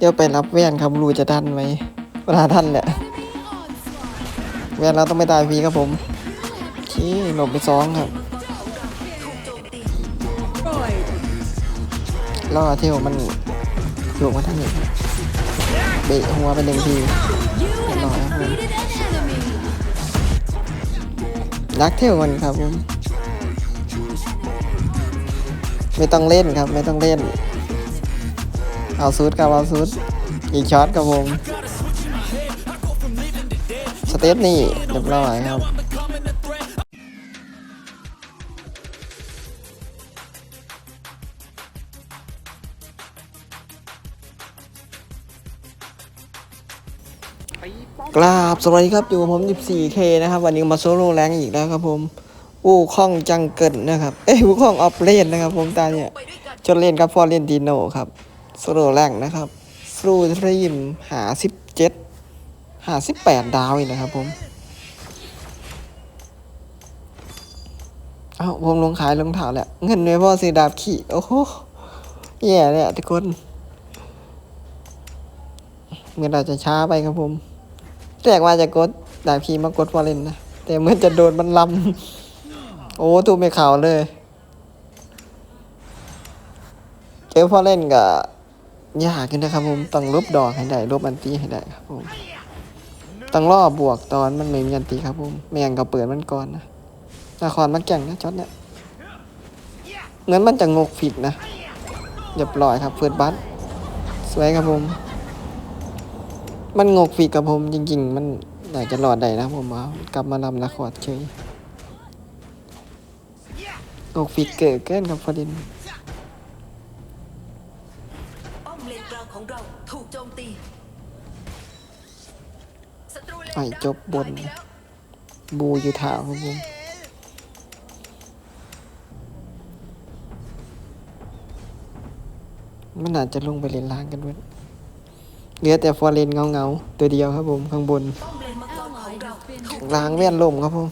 เดี๋ยวไปรับแว่นครับรู้จะทันไหมเวลาทันเนี่ยแว่นเราต้องไม่ตายฟรีครับผมโอเคหลบไปสองครับล่อเที่ยวมันโยกมาทางนี้ครับเบะหัวไปหนึ่งทีเรียบร้อยครับผมรักเที่ยวมันครับผมไม่ต้องเล่นครับไม่ต้องเล่น เอาซูดครับเอาซูดอีกช็อตครับผมสเตปนี่เรียบร้อยครับกราบสวัสดีครับ อยู่กับผม 14K นะครับ วันนี้มาโซโล่แรงอีกแล้วครับผมวูข้องจังเกิลนะครับ เอ้ยวูข้องออฟเลนนะครับผมตาเนี่ย จนเล่นกับฟอร์เรนติโนครับ โซโลแรงนะครับฟรูทรีมหา17หา18ดาวอีกนะครับผมเอาผมลงขายรองเท้าแหละเงินไว้พ่อซื้อดาบขี่ โอ้โหแย่เลยทุกคนเมื่อเราจะช้าไปครับผมแรกว่าจะกดดาบขี่มากดฟอร์เรนนะ แต่เหมื่อนจะโดนมันลำโอ้ทูไม่เข่าเลย เจอฟอร์เรนกับ ยากขึ้นนะครับผมต้องลบดอกให้ได้ลบอันตีให้ได้ครับผมต้องล่อบวกตอนมันไม่มีอันตีครับผมไม่งั้นก็เปิดมันก่อนนะละครมันแก่งนะช็อตเนี่ยเหมือนมันจะงกผิดนะเรียบร้อยครับเฟิร์สบัสสวยครับผม มันงกฝีกับผมจริง ๆ มันอยากจะหลอดได้นะผมเอากลับมาลำละครเฉยงกฝีเกิดเกินกับประเด็น ป้อมเลนกลาง ของเราถูกโจมตีศัตรูเลนไอ้จบบนหายไปแล้วบูอยู่ถาวครับผมมันอาจจะลงไปเล่นล่างกันเว้ยเหลือแต่ฟอร์เรนเงาเงาๆตัวเดียวครับผมข้างบนป้อมเลนมังกรของเราถูกล้างแว่นลมครับผม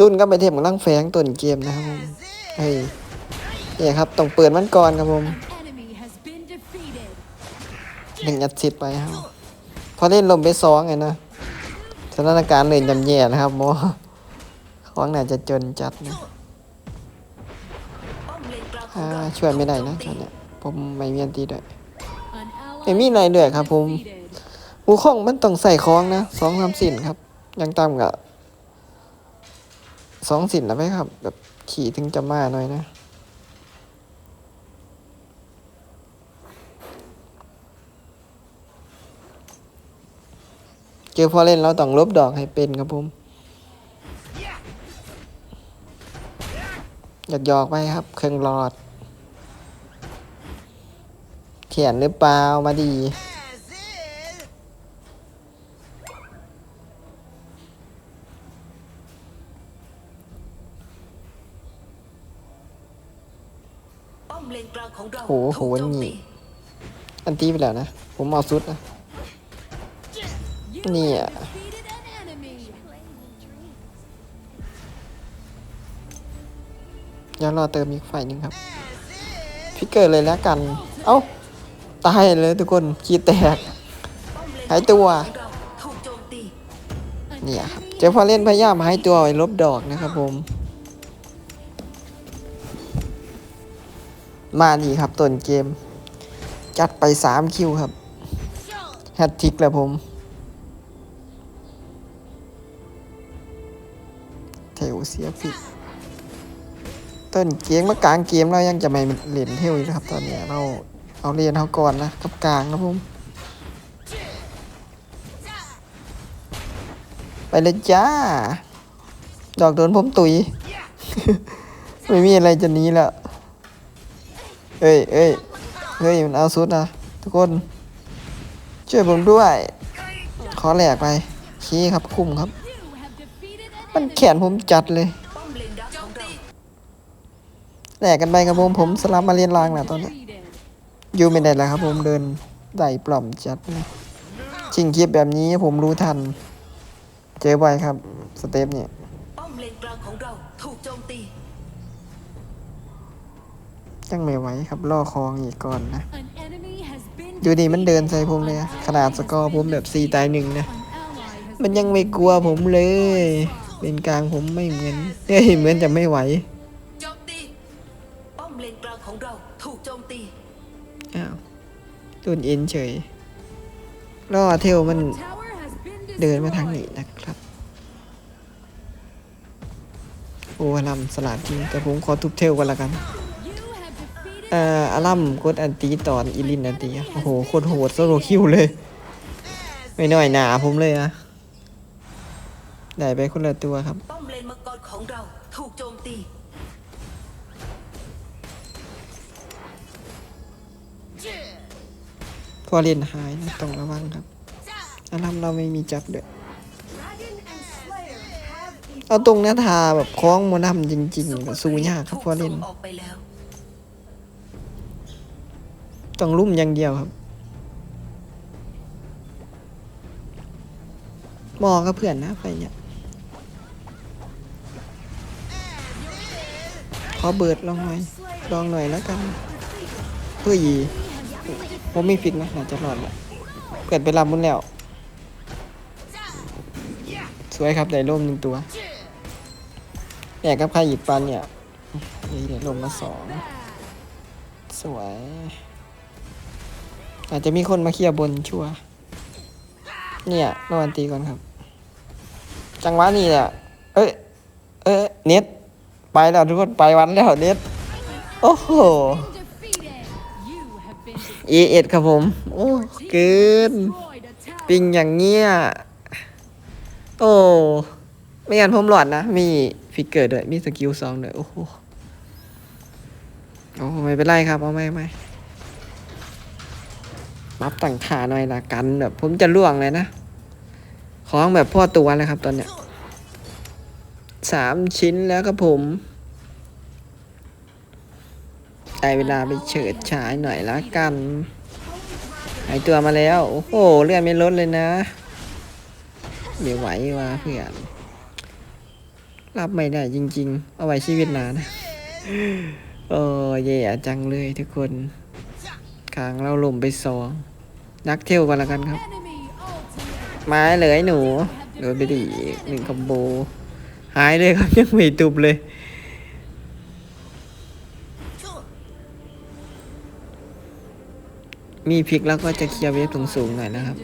รุ่นก็ไปเทียบกับร่างแฝงต้นเกมนะครับผมเฮ้ย เนี่ยครับต้องเปิดมันก่อนครับผม enemy has been defeated. หนึ่งอัดสิทธิ์ไปครับพอเล่นลมไปสองไงนะสถานการณ์เลยจำแย่นะครับหมอของน่าจะจนจัดนะป้อมเลนกลางขออ่างเราช่วยไม่ได้นะถูตอกนโจเนี้ยผมไม่มีอันตีด้วย An ally ไม่มีอะไรด้วยครับผม defeated. หูข้องมันต้องใส่คล้องนะสองสามสินครับยังต่ำกับสองสินแล้วไหมครับ แบบขี่ถึงจะมาหน่อยนะ เจอพอเล่นเราต้องลบดอกให้เป็นครับผมอยากหยอกไปครับ เครื่องหลอดเขียนหรือเปล่ามาดีป้อมเลนกลางของเราโหโหถูกโจมนี่ตีอันตีไปแล้วนะ ผมเอาซุดนะ เดี๋ยวรอเติมอีกไฟหนึ่งครับฟิกเกอร์เลยแล้วกัน เอ้า ตายเลยทุกคนขีดแตก หายตัว เนี่ยครับ เจ้าพอเล่นพยายามหายตัวไว้ลบดอกนะครับผม มาดีครับต้นเกม จัดไปสามคิวครับแฮตทิกแล้วผม เทวเสียผิดต้นเกมเมื่อกลางเกมเรายังจะไม่เล่นเทวอีกนะครับ ตอนนี้เราเอาเรียนเขาก่อนนะกับกลางครับผมไปเลยจ้า ดอกโดนผมตุย ไม่มีอะไรจะหนี้แล้วเอ้ยเอ้ยเฮ้ยมันเอาสุดนะทุกคน ช่วยผมด้วย ขอแหลกไป ขี้ครับคุ้มครับ มัน enemy. แขนผมจัดเลยป้อมเลนดักของเราแหลกกันไปครับผมผมสลับมาเรียนรางแล้วตอนนี้ Defeated. อยู่ไม่ได้แล้วครับ ผมเดินได้ปล่อมจัดเลยชิงคลิปแบบนี้ผมรู้ทัน เจอบ่อยครับ สเตปเนี่ยป้อมเลนกลางของเราถูกโจมตียังไม่ไหวครับรอคองอีกก่อนนะ An enemy has been ดูดิมันเดินใส่ผมเลยอะขนาดสกอร์ผมแบบสี่ตายหนึ่งนะ An ally has มันยังไม่กลัวผมเลย เป็นกลางผมไม่เหมือนเฮ้ยเหมือนจะไม่ไหวโจมตีป้อมเลนกลางของเราถูกโจมตีอ้าวตุนเอ็นเฉยล่อเทลมัน tower has been เดินมาทาง destroyed. นี้นะครับ โอ้อลัมสลัดจริงแต่ผมขอทุบเทลกันละกัน You have defeated เอ่ออารัมกดอันตีตอนอีลินอันตีอะโอ้โหโคตรโหดโซโลคิวเลย ไม่น้อยหนาผมเลยอะ ได้ไปคนละตัวครับ ป้อมเลนมังกรของเราถูกโจมตี พอเล่นหายนะต้องระวังครับอารัมเราไม่มีจับด้วย เอาตรงหน้าทาแบบคล้องโมนัมจริงๆแบบสู้ยากครับพอเล่นถูกส่งออกไปแล้วต้องลุ่มอย่างเดียวครับมองกับเพื่อนนะไปเนี่ย อเบิดลองหน่อยลองหน่อยแล้วกันเพื่อยีผมไม่ฟิกนะน่าจะรอดแหละเกิดไปรับมุนแล้ว สวยครับได้ร่มหนึ่งตัวแยกกับใครหยิบปันเนี่ยนี่ได้ร่มมาสองสวย อาจจะมีคนมาเคลียร์บนชัวเนี่ยรอวันตีก่อนครับ จังหวะนี้เนี่ยเอ้ยเอ้ยเน็ต ไปแล้วทุกคนไปวันแล้วเน็ตโอ้โหเอเอ็ดครับผม โอ้เกิน ปิงอย่างเงี้ย โอ้ไม่งั้นผมหลอดนะ มีฟิกเกอร์ด้วย มีสกิลซองด้วย โอ้โหโอ้ไม่เป็นไรครับ เอาไม่ไม่รับตั้งขาหน่อยละกันแบบผมจะล่วงเลยนะ ของแบบพ่อตัวเลยครับตอนเนี้ย สามชิ้นแล้วครับผมได้เวลาไปเฉิดฉายหน่อยละกันหายตัวมาแล้ว โอ้โหเลือดไม่ลดเลยนะไม่ไหวว่ะเพื่อนรับไม่ได้จริง ๆ เอาไว้ชีวิตนานะโอ้แย่จังเลยทุกคนขางเราลมไปสองนักเที่ยวกันละกันครับ ไม้เลยหนูโดนไปดีหนึ่งคอมโบ หายเลยครับยังไม่ตุบเลย มีพลิกแล้วก็จะเคลียร์เวฟสูงๆหน่อยนะครับ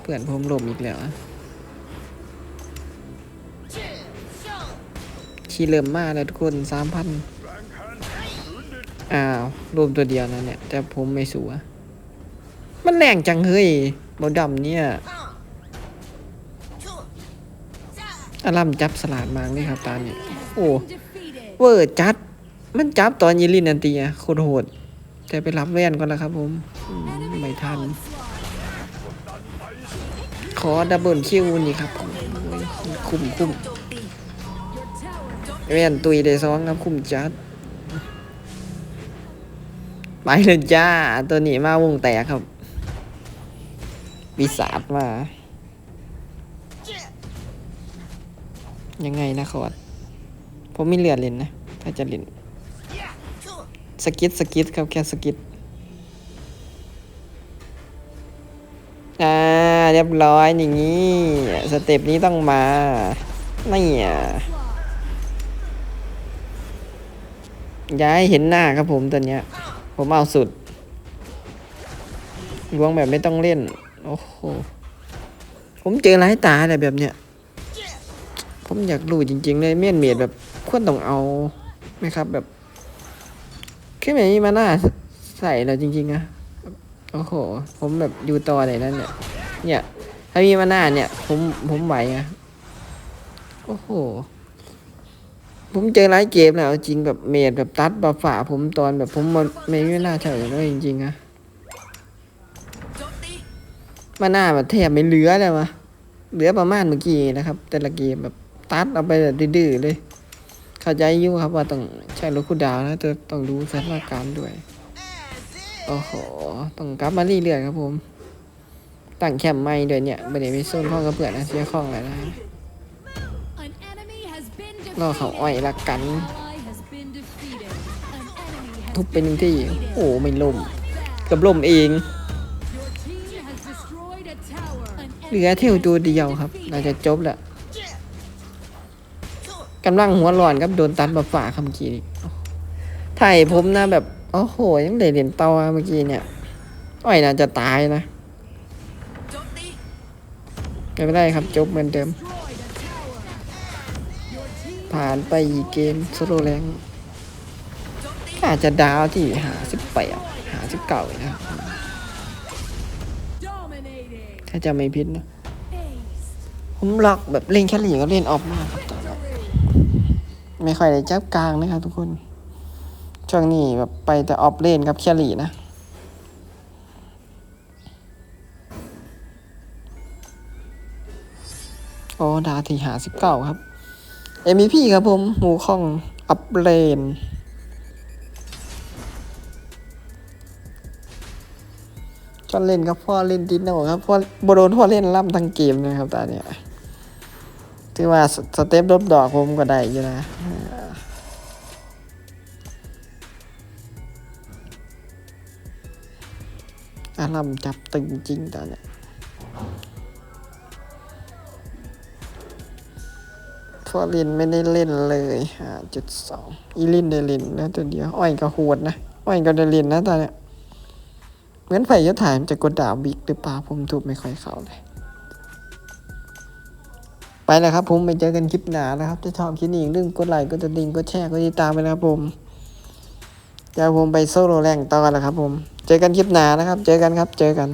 เพื่อนผมลมอีกแล้วอะขี่เริ่มมากแล้วทุกคนสามพันอ้าวรวมตัวเดียวนะเนี่ย แต่ผมไม่สูอะมันแรงจังเฮ้ยบดำเนี่ย อารัมจับสลัดมากเลยครับตาเนี่ยโอ้เวอร์จัด มันจับตอนยีลินนันตีอะโคตรโหด แต่ไปรับแว่นก่อนแล้วครับผมไม่ทัน ขอดับเบิลคิวนี่ครับผมคุ้มคุ้มแว่นตุยได้สองครับคุ้มจัด ไปเลยจ้า ตัวนี้มาวงแตกครับปีศาจมา ยังไงนะคอร์ดผมไม่เลือดเล่นนะ ถ้าจะเล่นสกิดสกิดครับแค่สกิดอ่าเรียบร้อยอย่างนี้สเต็ปนี้ต้องมานี่อะย้ายเห็นหน้าครับผมตัวเนี้ย ผมเอาสุดล้วงแบบไม่ต้องเล่น โอ้โห ผมเจอหลายตาแต่แบบเนี้ย ผมอยากรู้จริง ๆ เลยเมียนเมียดแบบควรต้องเอาไหมครับ แบบขึ้นแบบนี้มาหน้าใส่แล้วจริงๆอะโอ้โห ผมแบบอยู่ต่อไหนนั่นเนี่ยเนี่ยถ้ามีมาหน้าเนี่ย ผมผมไหวอะโอ้โห ผมเจอหลายเกมแล้วจริงแบบเมดแบบตัดบาฝ่าผมตอนแบบผมมันไม่ไม่น่าเฉยเลยจริงๆอะมตีมาหน้าแบบแทบไม่เหลือเลยวะเหลือประมาณเมื่อกี้นะครับ แต่ละเกมแบบ ตัดเอาไปแบบดื้อเลย เข้าใจอยู่ครับว่าต้องใช้รถคูดาวน์นะแต่ต้องดูสถานการณ์ด้วย โอ้โห ต้องกลับมาเรื่อยๆครับผม ตั้งแคมป์ใหม่ด้วยเนี่ยไม่ได้ไปโซนข้องกับเพื่อนนะเสียข้องอะไรนะรอเขาอ้อยละกัน ทุบไปหนึ่งที่ โอ้ไม่ล่มกับล่มเองเหลือเที่ยวตัวเดียวครับน่าจะจบแล้ว กำลังหัวร้อนครับโดนตัดมาฝ่าคำกี้นี่ถ่ายผมนะแบบ โอ้โห ยังได้เหรียญเตาอเมื่อกี้เนี่ยอ้อยน่าจะตายนะไม่เป็นไรครับจบเหมือนเดิม ผ่านไปอีกเกมสโลแรงอาจจะดาวที่หาสิบแปดหาสิบเก้านะครับ dominating. ถ้าจะไม่ผิดนะ ผมหลอกแบบเล่นแค่หลีก็เล่นออกมากครับ ไม่ค่อยได้จับกลางนะครับทุกคน ช่วงนี้แบบไปแต่ออฟเลนครับแค่หลีนะโอ้ดาที่หาสิบเก้าครับ MVP ครับผมหมูข้องอัพเลนจนเล่นกับพ่อเล่นดินโนครับพ่อบโดนพ่อเล่นล่ำทั้งเกมนะครับตอนเนี้ย ถือว่าสเต็ปลบดอกผมก็ได้อยู่นะอารัมจับตึงจริงตอนเนี้ยพอเล่นไม่ได้เล่นเลยห้าจุดสองอีลินได้เล่นแล้วตัวเดียว อ้อยก็โหดนะ อ้อยก็ได้เล่นนะตอนเนี้ยเหมือนไฟยศถ่ายมันจะกดดาวบิ๊กหรือเปล่าผมทุบไม่ค่อยเข้าเลย แล้วครับผมไปเจอกันคลิปหนานะครับ ถ้าชอบคลิปนี้เรื่องกดไลค์กดติดดิ่งกดแชร์กดติดตามไปนะครับผมเดี๋ยวผมไปโซโลแรงต่อแล้วครับผม เจอกันคลิปหนานะครับ เจอกันครับ เจอกัน